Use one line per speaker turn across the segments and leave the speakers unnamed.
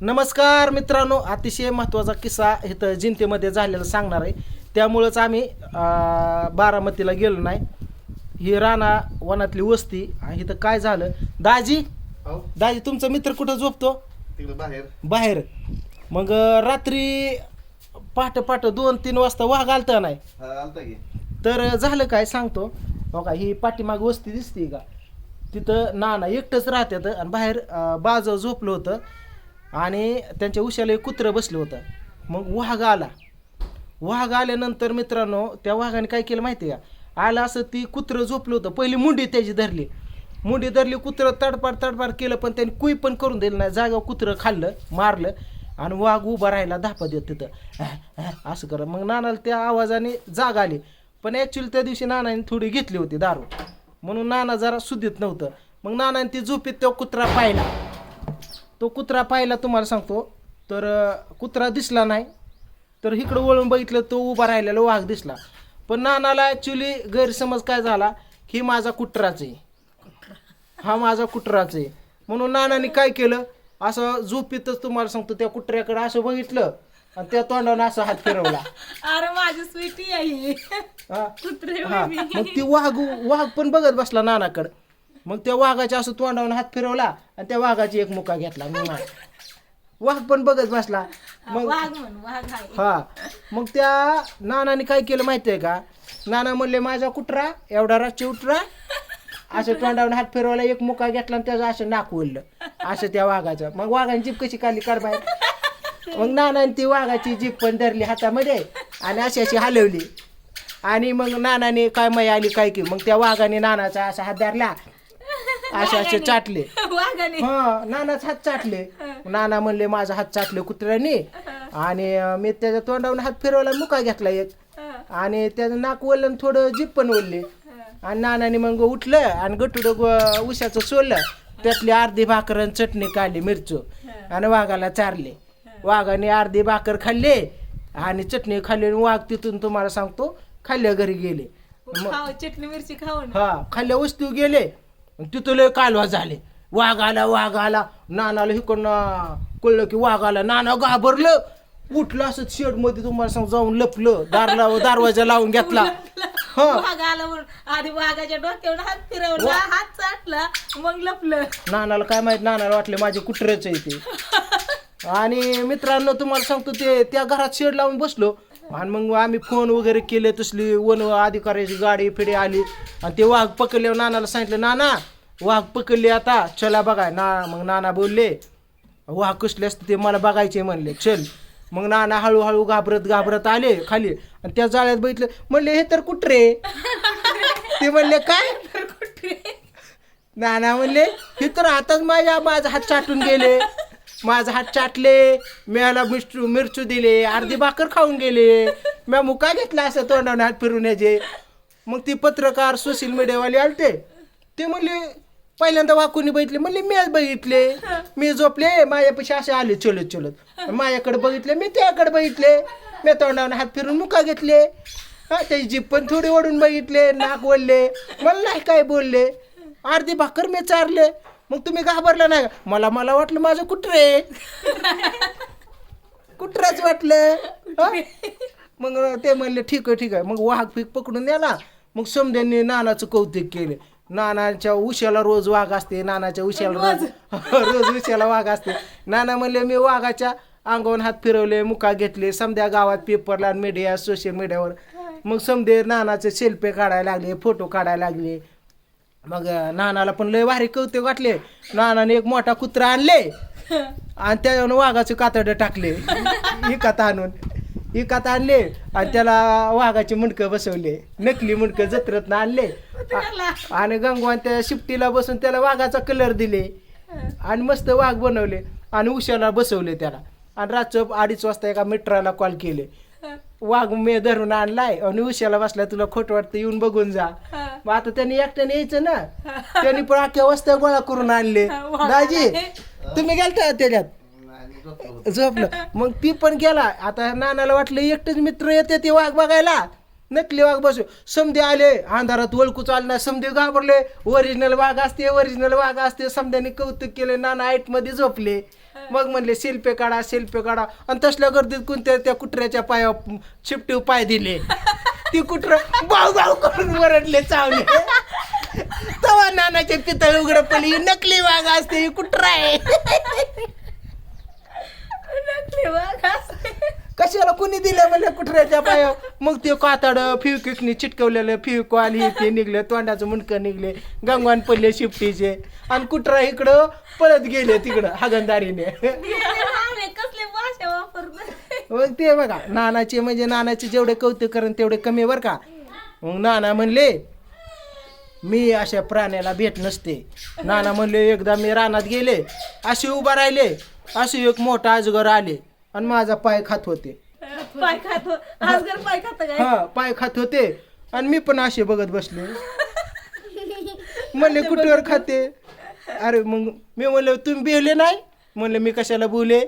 नमस्कार मित्रांनो अतिशय महत्त्वाचा किस्सा इथं जिंतीमध्ये झालेला सांगणार आहे. त्यामुळंच आम्ही बारामतीला गेलो नाही. ही राणा वनातली वस्ती आणि इथं काय झालं? दाजी
हो.
दाजी तुमचा मित्र कुठं झोपतो?
तिकडे बाहेर.
बाहेर. मग अं, रात्री पहाटे पहाटे दोन तीन वाजता वाघ आलता नाही?
हा, आलता की.
तर झालं काय सांगतो. हो का ही पाठीमाग वस्ती दिसते का? तिथं नाना एकटंच राहतात आणि बाहेर अं, बाजव झोपलं होतं. आणि त्यांच्या उशाला एक कुत्रं बसलं होतं. मग वाघ आला. वाघ आल्यानंतर मित्रांनो त्या वाघाने काय केलं माहिती आहे का? आलं असं ती कुत्रं झोपलं होतं. पहिली मुंडी त्याची धरली. मुंडी धरली कुत्रं तडपाड तडपाड केलं पण त्यांनी कुई पण करून दिलं नाही. जागा कुत्रं खाल्लं मारलं आणि वाघ उभा राहिला धापा देत तिथं. असं करा. मग नानाला त्या आवाजाने जाग आली. पण ॲक्च्युली त्या दिवशी नानाने थोडी घेतली होती दारू. म्हणून नाना जरा सुदित नव्हतं. मग नानाने ती झोपीत तो कुत्रा पाहिला. तो कुत्रा पाहिला तुम्हाला सांगतो. तर कुत्रा दिसला नाही. तर इकडं वळून बघितलं तो उभा राहिलेला वाघ दिसला. पण नानाला ॲक्च्युली गैरसमज काय झाला? ही माझा कुत्राच आहे. हा माझा कुत्राच आहे. म्हणून नानाने काय केलं? असं झोपीतच तुम्हाला सांगतो त्या कुत्र्याकडे असं बघितलं आणि त्या तोंडाने असं हात फिरवला.
अरे माझी स्वीटी आहे.
हा. हा. मग ती वाघ वाघ पण बघत बसला नानाकडं. मग त्या वाघाच्या असं तोंडावून हात फिरवला आणि त्या वाघाची एक मुका घेतला. मग वाघ पण बघत बसला. मग
वाघ म्हण वाघ आहे.
हा. मग त्या नानाने काय केलं माहिती आहे का? नाना म्हणले माझा कुत्रा एवढा रातची उठरा असं तोंडावून हात फिरवला एक मुका घेतला आणि त्याचं असं नाक ओढलं. असं त्या वाघाचं. मग वाघाने जीप कशी काढली? काढ बाहेर. मग नानाने ती वाघाची जीप पण धरली हातामध्ये आणि अशी अशी हलवली. आणि मग नानाने काय मै आली काय की मग त्या वाघाने नानाचा असा हात धरला. असे असे चाटले.
वाघाने.
हा नानाच हात चाटले. नाना म्हणले माझा हात चाटले कुत्र्याने. आणि मी त्याच्या तोंडावरून हात फिरवला मुका घेतला एक. आणि त्याचं नाक आणि थोडं जीप पण ओढले आणि नानाने मग उठलं आणि गटुड उशाचं सोडलं त्यातली अर्धी भाकर आणि चटणी काढली मिरचू. आणि वाघाला चारले. वाघाने अर्धी भाकर खाल्ली आणि चटणी खाल्ली आणि वाघ तिथून तुम्हाला सांगतो खाल्ल्या घरी गेले.
चटणी मिरची खाऊन.
हा खाल्ल्या वस्तू गेले. तिथं लय कालवा झाले. वाघ आला वाघ आला. नानाला हिकडनं कळलं की वाघ आला. नाना घाबरलं. उठलं असं शेडमध्ये तुम्हाला सांग जाऊन लपलं. दारला दरवाजा लावून घेतला. हा.
वाघ आला म्हणून. आधी वाघाच्या डोक्यावर हात फिरवला हात चाटला मग लपलं.
नानाला काय माहीत नानाला वाटले माझे कुत्र्याच आहे ते. आणि मित्रांनो तुम्हाला सांगतो ते त्या घरात शेड लावून बसलो. आणि मग आम्ही फोन वगैरे केले तसली वन अधिकाऱ्याची गाडी फिडे आली. आणि ते वाघ पकडल्यावर नानाला सांगितलं नाना वाघ पकडले आता. चला बघा. ना मग नाना बोलले वाघ कसले असते ते मला बघायचे म्हणले. चल. मग नाना हळूहळू घाबरत घाबरत आले खाली. आणि त्या जाळ्यात बघितलं म्हणले हे तर कुत्रे ते म्हणले काय? नाना म्हणले हे तर आताच माझ्या माझा हात चाटून गेले. माझा हात चाटले म्याला मिरचू मिरचू दिले अर्धी भाकर खाऊन गेले. म्या मुका घेतला असं तोंडाने हात फिरून याचे मग ती पत्रकार सोशल मीडियावाले आलते. ते म्हणले पहिल्यांदा वाकुनी बघितले. म्हणले मी आज बघितले. मी झोपले. माझ्यापाशी असे आले चलत चलत. माझ्याकडे बघितले. मी त्याकडे बघितले. मी तोंडाने हात फिरून मुका घेतले. हा त्याची जीप पण थोडी ओढून बघितले नाक ओढले. मला नाही काय बोलले. अर्धी भाकर मी चारले. मग तुम्ही घाबरला नाही का? मला मला वाटलं माझं कुत्रे. कुत्र्याच वाटलं. हा? मग ते म्हणले ठीक आहे ठीक आहे. मग वाघ पीक पकडून नेला. मग समध्यांनी नानाचं कौतुक केले. नानाच्या उशाला रोज वाघ असते नानाच्या उशाला रोज. रोज उशाला वाघ असते. नाना म्हणले मी वाघाच्या अंगावर हात फिरवले मुका घेतले समध्या गावात पेपरला मीडिया सोशल मीडियावर मग समधे नानाचे सेल्फी काढायला लागले फोटो काढायला लागले. मग नानाला पण लय भारी कौतुक वाटले. नानाने एक मोठा कुत्रा आणले. आणि त्याच्यावर वाघाचे कातड टाकले. इकात आणून. इकात आणले. आणि त्याला वाघाचे मुंडकं बसवले. नकली मुंडकं जत्रत आणले. आणि गंगवान त्या शिफ्टीला बसून त्याला वाघाचा कलर दिले. आणि मस्त वाघ बनवले. आणि उशाला बसवले त्याला. आणि रातचं अडीच वाजता एका मित्राला कॉल केले. वाघ मे धरून आणलाय. आणि उशाला बसलाय तुला खोट वाटतं येऊन बघून जा. मग आता त्यांनी एकट्याने यायचं ना त्यांनी पण अख्ख्या वस्त्या गोळा करून आणले. दाजी तुम्ही गेलता त्याच्यात?
झोपलो.
मग ती पण गेला. आता नानाला वाटलं एकटेच मित्र येते ते वाघ बघायला. नकली वाघ बसू. समधे आले अंधारात ओळखू चालणार समधे घाबरले. ओरिजिनल वाघ असते ओरिजिनल वाघ असते. समध्याने कौतुक केले. नाना आईटमध्ये झोपले. मग म्हणले सेल्फी काढा सेल्फी काढा. आणि तसल्या गर्दीत कोणत्या त्या कुत्र्याच्या पाया चिपटीव पाय दिले. ती कुत्र बाऊ बाऊ करून वरडले चावले. तवा नानाचे पितळ उघड पडली नकली वाघ असते ही कुत्रा आहे
नकली वाघ असते.
कशाला कोणी दिलं म्हणलं कुत्र्याच्या पाया मग ते कातड फिवकिकनी चिटकवलेलं फिवकॉल हे ते निघले तोंडाचं मुंडकं निघले गंगवान पडले शिफ्टीचे. आणि कुत्रा इकडं पळत गेले तिकडं हागंदारीने
आम्ही कसली भाषा वापरतो
मग ते बघा नानाचे म्हणजे नानाचे जेवढे कौतुक करण तेवढे कमी बरं का? मग नाना म्हणले मी अशा प्राण्याला भेट नसते. नाना म्हणले एकदा मी रानात गेले असे उभा राहिले असे एक मोठा अजगर आले आणि माझा पाय खात होते.
पाय खातो आजगर पाय खात काय?
हा पाय खात होते आणि मी पण असे बघत बसले. म्हणले कुठवर खाते? अरे मग मी म्हणलं तुम्ही बिहले नाही? म्हणलं मी कशाला बोले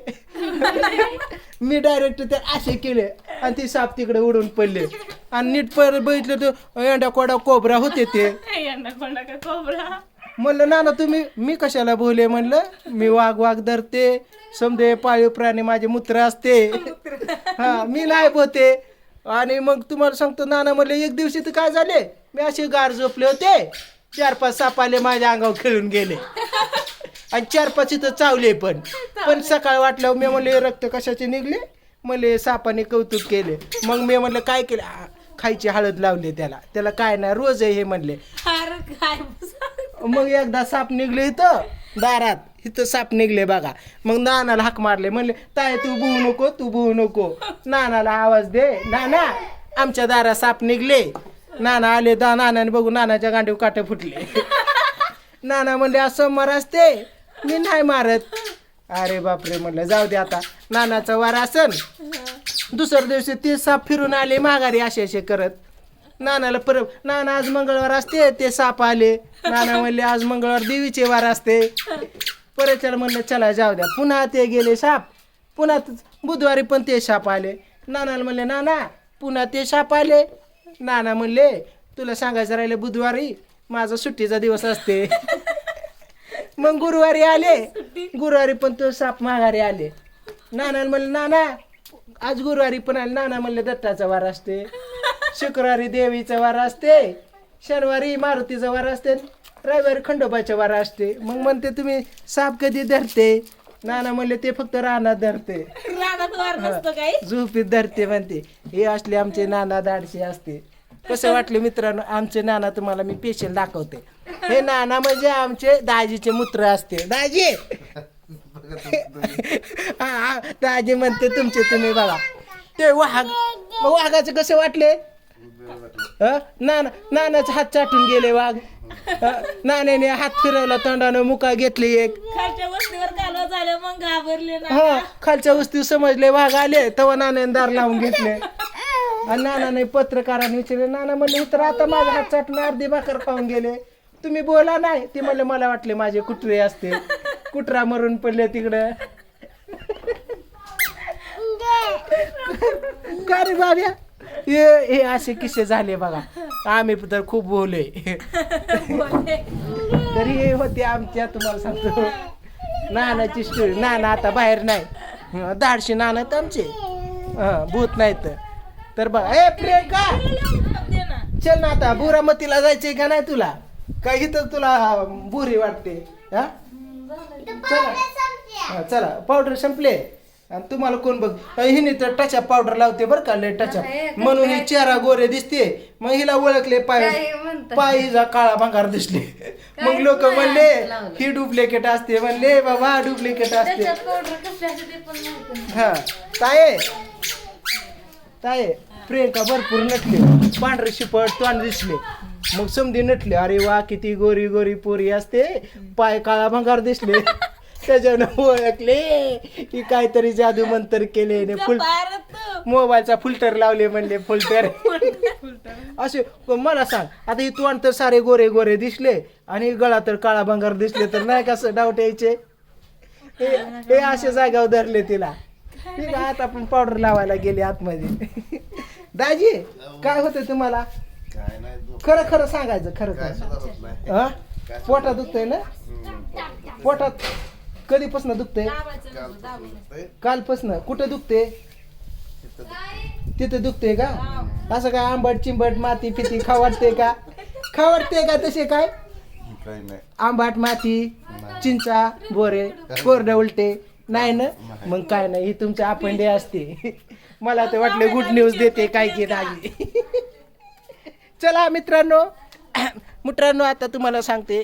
मी डायरेक्ट ते असे केले आणि ते साप तिकडे उडून पडले. आणि नीट पर बघितलं तर एंडा कोडा कोबरा होते ते.
यांना कोणा का कोबरा?
म्हणलं ना ना तुम्ही मी कशाला बोले म्हणलं मी वाघ वाघ धरते. समजे पाळीव प्राणी माझे मूत्र असते. हा मी नाही बोते आणि मग तुम्हाला सांगतो नाना म्हणले एक दिवशी तर काय झाले? मी असे गार झोपले होते. चार पाच साप आले माझ्या अंगावर खेळून गेले. आणि चार पाच इथं चावले पण. पण सकाळ वाटल्यावर मी म्हणले रक्त कशाचे निघले? म्हणले सापाने कौतुक केले. मग मी म्हणलं काय केलं? आ, खायची हळद लावली त्याला. त्याला काय नाही रोज आहे हे म्हणले.
अरे काय सांग.
मग एकदा साप निघले इथं दारात. इथं साप निघले बघा. मग नानाला हाक मारले. म्हणले ताय तू बुहू नको तू बुहू नको. नानाला आवाज दे. नाना आमच्या दारात साप निघले. नाना आले दा नानाने बघू नानाच्या गांडीव काटे फुटले. नाना म्हणले असं मरासते मी नाही मारत. अरे बापरे म्हणलं जाऊ दे आता. नानाचा वार असन. दुसऱ्या दिवशी ते साप फिरून आले माघारी असे असे करत. नानाला परत नाना आज मंगळवार असते ते साप आले. नाना म्हणले आज मंगळवार देवीचे वार असते. परत त्याला म्हणलं चला जाऊ द्या. पुन्हा ते गेले साप. पुन्हा बुधवारी पण ते साप आले. नानाला म्हणले नाना पुन्हा ते साप आले. नाना म्हणले तुला सांगायचं राहिले बुधवारी माझा सुट्टीचा दिवस असते. मग गुरुवारी आले. गुरुवारी पण तो साप माघारी आले. नाना म्हणले नाना आज गुरुवारी पण आले. नाना म्हणले दत्ताचा वार असते. शुक्रवारी देवीचा वार असते. शनिवारी मारुतीचा वार असते. रविवारी खंडोबाचा वार असते. मग म्हणते तुम्ही साप कधी धरते? नाना म्हणले ते फक्त रानात धरते.
रानात वार नसतो काही.
झोपीत धरते म्हणते. हे असले आमचे नाना दाडशे असते. कसं वाटले मित्रांनो आमचे नाना तुम्हाला मी पेशल दाखवते. हे नाना म्हणजे आमचे दाजीचे मूत्र असते. दाजी! हा, हा, दाजी म्हणते तुमचे तुम्ही बघा. ते वाघ मग वाघाचे कसे वाटले? हं? नाना नानाचे हात चाटून गेले वाघ. हं? नाण्याने हात फिरवला तोंडानं मुका घेतली एक.
खालच्या वस्तीवर कालवा झालं मग घाबरले ना
हा खालच्या वस्ती समजले वाघ आले तेव्हा नाण्याने दार लावून घेतले. आणि नानाने पत्रकारांनी विचारले नाना म्हणले तर आता माझा हात चाटून अर्धी भाकर खाऊन गेले. तुम्ही बोला नाही. ते म्हणले मला वाटले माझे कुत्रे असते कुत्रा मरून पडले तिकडं. का रे बाब्या? हे हे असे किस्से झाले बघा. आम्ही तर खूप बोलले तरी हे होते आमच्या तुम्हाला सांगतो. नानाची स्टोरी. नाना आता बाहेर नाही. दाडशी धाडशी नाना तर आमचे. भूत नाही तर बघा. ए प्रियंका! चल ना आता. बुरामतीला जायचंय का नाही तुला? काय इथं तुला बुरी वाटते हा? चला. हा, चला पावडर संपले. आणि तुम्हाला कोण बघ हिने तर टचा पावडर लावते बरं का लय टचा म्हणून ही चेहरा गोरे दिसते. मग हिला ओळखले पाय पाय हिचा काळा भांगार दिसले. मग लोक म्हणले ही डुप्लिकेट असते. म्हणले बाबा डुप्लिकेट असते. हा. ताये ताये प्रियंका भरपूर नटले. पांढरे शिपट तोंड दिसले. मग समधी नटले अरे वा किती गोरी गोरी पोरी असते. पाय काळा भंगार दिसले. त्याच्यानं ओळखले. की काहीतरी जादू मंतर केले. ने फुल मोबाईलचा फिल्टर लावले म्हणले फिल्टर. असे मला सांग आता तोंड तर सारे गोरे गोरे दिसले. आणि गळा तर काळा भंगार दिसले तर नाही कसं डाऊट यायचे? हे हे असे जागावर धरले तिला. ठीक आहे आता आपण पावडर लावायला गेले आतमध्ये. दाजी काय होतं तुम्हाला?
काय नाही झोप.
खरं खरं सांगायचं खरं
काय
खरं.
सुद्धा होत नाही.
हा? पोटात दुखतंय ना. पोटात कधीपासून.
दुखतंय.
कालपासून कुठं दुखते
तिथं दुखतंय.
तिथं दुखते का? असं काय आंबट चिंबट माती फिती खावडते का? खावडते का तसे काय?
काही नाही.
आंबाट माती चिंचा बोरे कोरडे उलटे. नाही ना? मग काय नाही? ही तुमच्या अपंडे असते. मला ते वाटले गुड न्यूज देते काय की नाही. चला मित्रांनो. मित्रांनो आता तुम्हाला सांगते.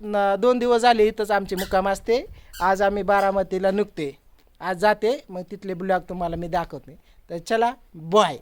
न दोन दिवस झाले इथंच आमची मुक्काम असते. आज आम्ही बारामतीला नुकते आज जाते मग तिथले ब्लॉग तुम्हाला मी दाखवते. तर चला बॉय